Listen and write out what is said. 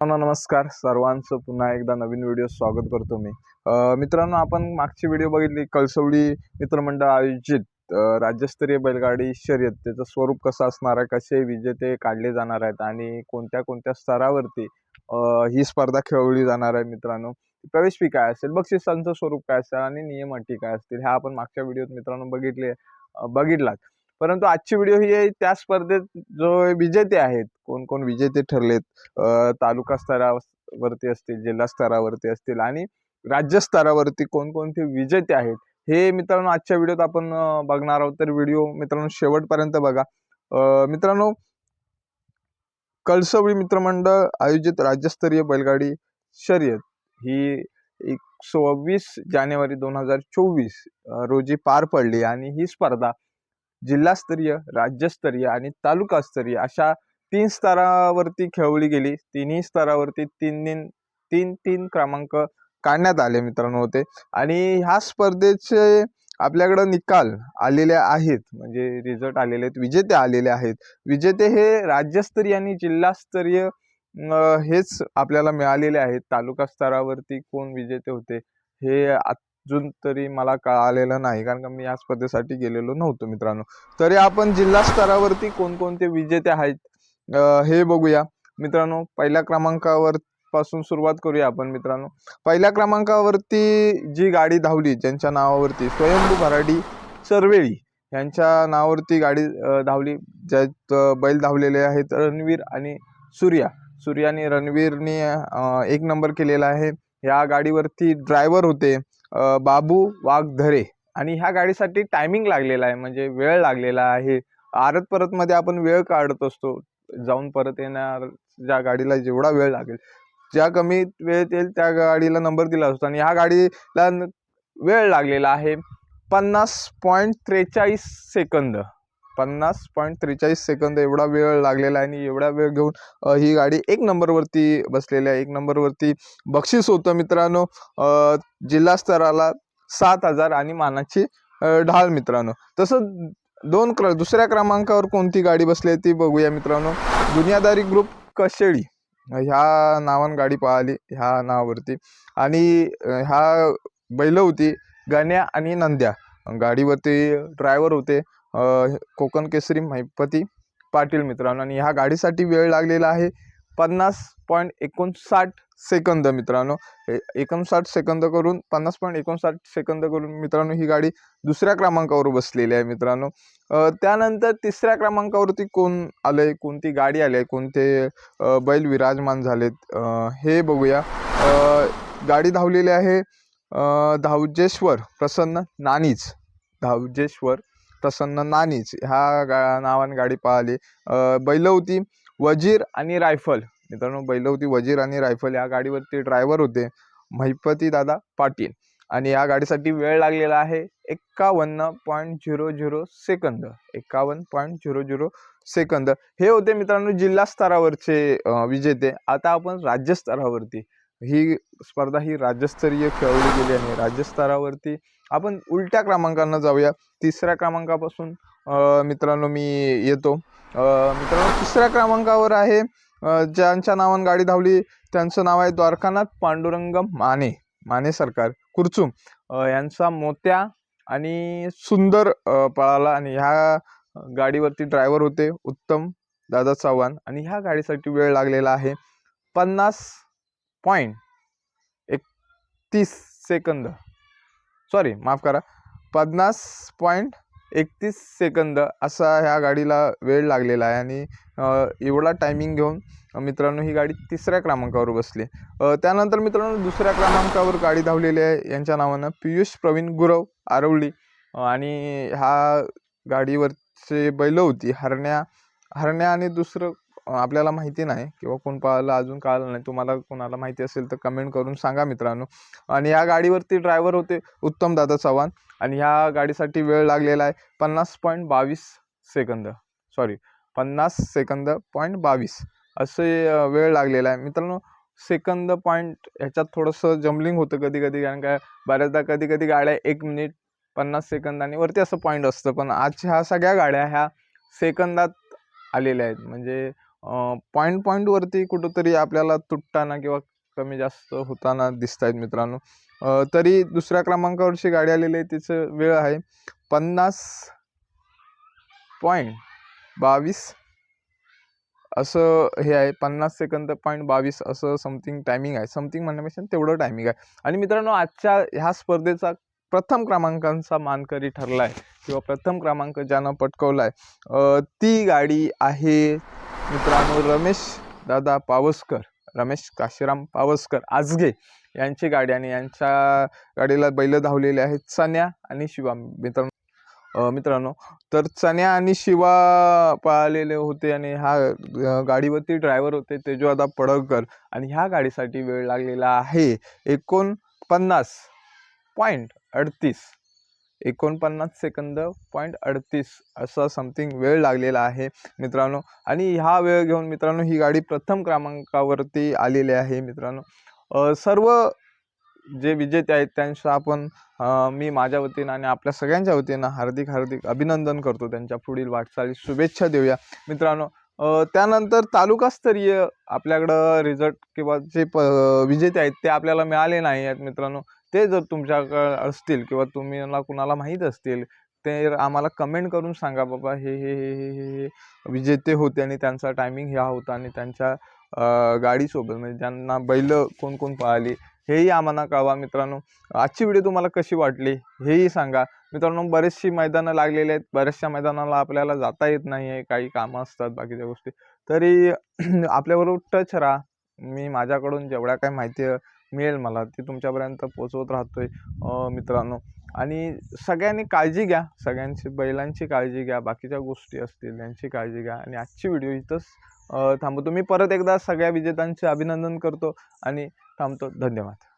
नमस्कार सर्वांचं. पुन्हा एकदा नवीन व्हिडिओ स्वागत करतो मी. मित्रांनो आपण मागची व्हिडिओ बघितली कळसवडी मित्रमंडळ आयोजित राज्यस्तरीय बैलगाडी शर्यत. त्याचं स्वरूप कसं असणार आहे कसे विजेते काढले जाणार आहेत आणि कोणत्या कोणत्या स्तरावरती ही स्पर्धा खेळवली जाणार आहे मित्रांनो. प्रवेश फी काय असेल बक्षिसांचं स्वरूप काय असेल आणि नियम अटी काय असतील ह्या आपण मागच्या व्हिडिओत मित्रांनो बघितले बघितलात. परंतु आजची व्हिडिओ ही आहे त्या स्पर्धेत जो विजेते आहेत कोण कोण विजेते ठरलेत तालुका स्तरावरती असतील जिल्हा स्तरावरती असतील आणि राज्यस्तरावरती कोणकोणते विजेते आहेत हे मित्रांनो आजच्या व्हिडिओत आपण बघणार आहोत. तर व्हिडिओ मित्रांनो शेवटपर्यंत बघा. मित्रांनो कळसवळी मित्रमंडळ आयोजित राज्यस्तरीय बैलगाडी शर्यत ही एक सव्वीस जानेवारी दोन हजार चोवीस रोजी पार पडली आणि ही स्पर्धा जिल्हास्तरीय राज्यस्तरीय आणि तालुकास्तरीय अशा तीन स्तरावरती खेळवली गेली. तिन्ही स्तरावरती तीन तीन तीन तीन क्रमांक काढण्यात आले मित्रांनो होते. आणि ह्या स्पर्धेचे आपल्याकडं निकाल आलेले आहेत. म्हणजे रिझल्ट आलेले आहेत विजेते आलेले आहेत. विजेते हे राज्यस्तरीय आणि जिल्हास्तरीय हेच आपल्याला मिळालेले आहेत. तालुका स्तरावरती कोण विजेते होते हे अजून तरी मला कळालेलं नाही कारण का मी या स्पर्धेसाठी गेलेलो नव्हतो मित्रांनो. तरी आपण जिल्हा स्तरावरती कोणकोणते विजेते आहेत हे बघूया. मित्रांनो पहिल्या क्रमांकावर पासून सुरुवात करूया आपण मित्रांनो. पहिल्या क्रमांकावरती जी गाडी धावली ज्यांच्या नावावरती स्वयंभू भराडी चरवेळी यांच्या नावावरती गाडी धावली ज्यात बैल धावलेले आहेत रणवीर आणि सूर्या. सूर्याने रणवीरने एक नंबर केलेला आहे. या गाडीवरती ड्रायव्हर होते. बाबू वाघधरे आणि ह्या गाडीसाठी टायमिंग लागलेला आहे. म्हणजे वेळ लागलेला आहे. आरत परतमध्ये आपण वेळ काढत असतो. जाऊन परत येणार ज्या गाडीला जेवढा वेळ लागेल ज्या कमी वेळेत येईल त्या गाडीला नंबर दिला असतो. आणि ह्या गाडीला वेळ लागलेला आहे. पन्नास पॉईंट त्रेचाळीस सेकंद. पन्नास पॉईंट त्रेचाळीस सेकंद एवढा वेळ लागलेला आहे आणि एवढा वेळ घेऊन ही गाडी एक नंबरवरती बसलेली आहे. एक नंबरवरती. बक्षीस होतं मित्रांनो जिल्हा स्तराला सात हजार आणि मानाची ढाल मित्रांनो. तसं दोन क्र दुसऱ्या क्रमांकावर कोणती गाडी बसली आहे ती बघूया मित्रांनो. दुनियादारी ग्रुप कशेळी. ह्या नावानं गाडी पाहिली ह्या नावावरती. आणि ह्या बैल होती गण्या आणि नंद्या. गाडीवरती ड्रायव्हर होते. कोकण केसरी महिपती पाटील मित्रांनो. आणि ह्या गाडीसाठी वेळ लागलेला आहे पन्नास पॉईंट एकोणसाठ सेकंद मित्रांनो. एकोणसाठ सेकंद करून पन्नास पॉईंट एकोणसाठ सेकंद करून मित्रांनो ही गाडी दुसऱ्या क्रमांकावर बसलेली आहे मित्रांनो. त्यानंतर तिसऱ्या क्रमांकावरती कोण आलं आहे कोणती गाडी आली आहे कोणते बैल विराजमान झालेत हे बघूया. गाडी धावलेली आहे धावजेश्वर प्रसन्न नानीच. धावजेश्वर प्रसन्न नानीच ह्या गा नावाने गाडी पाहिली. बैलवती बैल होती वजीर आणि रायफल. मित्रांनो बैल होती वजीर आणि रायफल या गाडीवरती ड्रायव्हर होते महिपती दादा पाटील. आणि या गाडीसाठी वेळ लागलेला आहे एक्कावन्न पॉईंट झिरो झिरो सेकंद एक्कावन्न पॉईंट झिरो झिरो सेकंद हे होते मित्रांनो जिल्हा स्तरावरचे विजेते. आता आपण राज्यस्तरावरती ही स्पर्धा ही राज्यस्तरीय खेळवली गेली आहे राज्यस्तरावरती आपण उलट्या क्रमांकानं जाऊया. तिसऱ्या क्रमांकापासून मित्रांनो मी येतो. मित्रांनो तिसऱ्या क्रमांकावर आहे ज्यांच्या नावानं गाडी धावली त्यांचं नाव आहे द्वारकानाथ पांडुरंग माने माने सरकार कुरचूम यांचा मोत्या आणि सुंदर पळाला आणि ह्या गाडीवरती ड्रायव्हर होते उत्तम दादा चव्हाण आणि ह्या गाडीसाठी वेळ लागलेला आहे पन्नास पॉईंट एकतीस सेकंद. सॉरी माफ करा. पन्नास पॉईंट एकतीस सेकंद असा ह्या गाडीला वेळ लागलेला आहे आणि एवढा टायमिंग घेऊन मित्रांनो ही गाडी तिसऱ्या क्रमांकावर बसली. त्यानंतर मित्रांनो दुसऱ्या क्रमांकावर गाडी धावलेली आहे. यांच्या नावानं पियुष प्रवीण गुरव आरवली. आणि ह्या गाडीवरचे बैल होती हरण्या. हरण्या आणि दुसरं आपल्याला माहिती नाही किंवा कोण पाहिलं अजून कळलं नाही तुम्हाला कोणाला माहिती असेल तर कमेंट करून सांगा मित्रांनो. आणि या गाडीवरती ड्रायव्हर होते उत्तम दादा चव्हाण आणि ह्या गाडीसाठी वेळ लागलेला आहे पन्नास पॉईंट बावीस सेकंद सॉरी पन्नास सेकंद पॉईंट बावीस असे वेळ लागलेला आहे. मित्रांनो सेकंद पॉईंट ह्याच्यात थोडंसं जम्बलिंग होतं कधी कधी कारण काय बऱ्याचदा कधी कधी गाड्या एक मिनिट पन्नास सेकंद आणि वरती असं पॉईंट असतं. पण आज ह्या सगळ्या गाड्या ह्या सेकंदात आलेल्या आहेत. म्हणजे पॉईंट पॉईंटवरती कुठंतरी आपल्याला तुटताना किंवा कमी जास्त होताना दिसत आहेत मित्रांनो तरी दुसऱ्या क्रमांकावरची गाडी आलेली आहे तिचं वेळ आहे पन्नास पॉईंट बावीस. असं हे आहे पन्नास सेकंद पॉईंट बावीस असं समथिंग टायमिंग आहे. समथिंग म्हणण्यापेक्षा तेवढं टायमिंग आहे. आणि मित्रांनो आजच्या ह्या स्पर्धेचा प्रथम क्रमांकांचा मानकरी ठरला आहे किंवा प्रथम क्रमांक ज्यानं पटकवला आहे ती गाडी आहे मित्रांनो रमेश दादा पावसकर रमेश काशीराम पावसकर आजगे यांची गाडी आणि यांच्या गाडीला बैल धावलेले आहेत सन्या आणि शिवा मित्रांनो मित्रांनो. तर चण्या आणि शिवा पाळलेले होते आणि हा गाडीवरती ड्रायव्हर होते तेजवादा पडळकर आणि ह्या गाडीसाठी वेळ लागलेला आहे एकोणपन्नास पॉईंट अडतीस. एकोणपन्नास सेकंद पॉईंट अडतीस असा समथिंग वेळ लागलेला आहे मित्रांनो. आणि ह्या वेळ घेऊन मित्रांनो ही गाडी प्रथम क्रमांकावरती आलेली आहे मित्रांनो. सर्व जे विजेते आहेत त्यांचं आपण मी माझ्या वतीनं आणि आपल्या सगळ्यांच्या वतीनं हार्दिक हार्दिक अभिनंदन करतो. त्यांच्या पुढील वाटचाली शुभेच्छा देऊया. मित्रांनो त्यानंतर तालुकास्तरीय आपल्याकडं रिझल्ट किंवा जे प विजेते आहेत ते आपल्याला मिळाले नाही आहेत मित्रांनो. ते जर तुमच्याकडं असतील किंवा तुम्हाला कुणाला माहीत असतील ते आम्हाला कमेंट करून सांगा बाबा हे हे हे हे हे हे. विजेते होते आणि त्यांचा टायमिंग ह्या होता आणि त्यांच्या गाडीसोबत म्हणजे ज्यांना बैल कोण कोण पळाली हेही आम्हाला कळवा मित्रांनो. आजची व्हिडिओ तुम्हाला कशी वाटली हेही सांगा. मित्रांनो बरेचशी मैदानं लागलेली आहेत बऱ्याचशा मैदानाला आपल्याला जाता येत नाही आहे काही कामं असतात बाकीच्या गोष्टी. तरी आपल्याबरोबर टच राहा. मी माझ्याकडून जेवढ्या काही माहिती मिळेल मला. ती तुमच्यापर्यंत पोचवत राहतोय आहे मित्रांनो. आणि सगळ्यांनी काळजी घ्या. सगळ्यांची बैलांची काळजी घ्या. बाकीच्या गोष्टी असतील त्यांची काळजी घ्या. आणि आजची व्हिडिओ इथंच थांबतो थांबवतो. मी परत एकदा सगळ्या विजेत्यांचे अभिनंदन करतो आणि थांबतो. धन्यवाद.